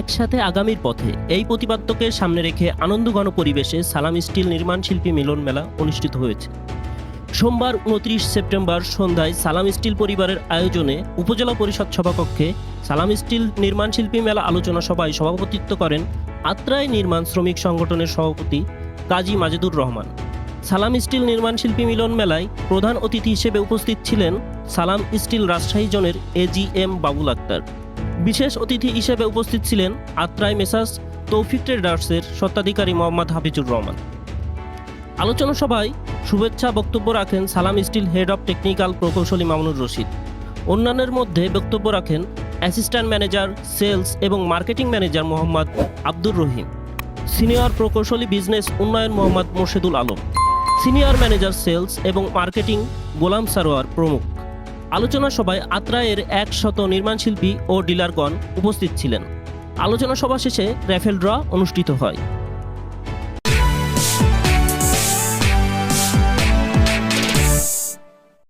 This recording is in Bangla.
একসাথে আগামীর পথে এই প্রতিপাদ্যকে সামনে রেখে আনন্দঘন পরিবেশে সালাম স্টিল নির্মাণ শিল্পী মিলন মেলা অনুষ্ঠিত হয়েছে। সোমবার উনত্রিশ সেপ্টেম্বর সন্ধ্যায় সালাম স্টিল পরিবারের আয়োজনে উপজেলা পরিষদ সভাকক্ষে সালাম স্টিল নির্মাণ শিল্পী মেলা আলোচনা সভায় সভাপতিত্ব করেন আত্রাই নির্মাণ শ্রমিক সংগঠনের সভাপতি কাজী মাজেদুর রহমান। সালাম স্টিল নির্মাণ শিল্পী মিলন মেলায় প্রধান অতিথি হিসেবে উপস্থিত ছিলেন সালাম স্টিল রাজশাহী জোনের এজিএম বাবুল আক্তার। বিশেষ অতিথি হিসেবে উপস্থিত ছিলেন আত্রাই মেসার্স তৌফিক ট্রেডার্সের স্বত্বাধিকারী মোহাম্মদ হাফিজুর রহমান। আলোচনা সভায় শুভেচ্ছা বক্তব্য রাখেন সালাম স্টিল হেড অব টেকনিক্যাল প্রকৌশলী মামুনুর রশিদ। অন্যান্যের মধ্যে বক্তব্য রাখেন অ্যাসিস্ট্যান্ট ম্যানেজার, সেলস এবং marketing manager Mohammad Abdur Rahim. Senior প্রকৌশলী বিজনেস উন্নয়ন Mohammad Morshedul Alam. Senior manager, sales এবং মার্কেটিং গোলাম সারোয়ার প্রমুখ। আলোচনা সভায় আত্রায়ের একশত নির্মাণ শিল্পী ও ডিলারগণ উপস্থিত ছিলেন। আলোচনা সভা শেষে র্যাফেল ড্র অনুষ্ঠিত হয়।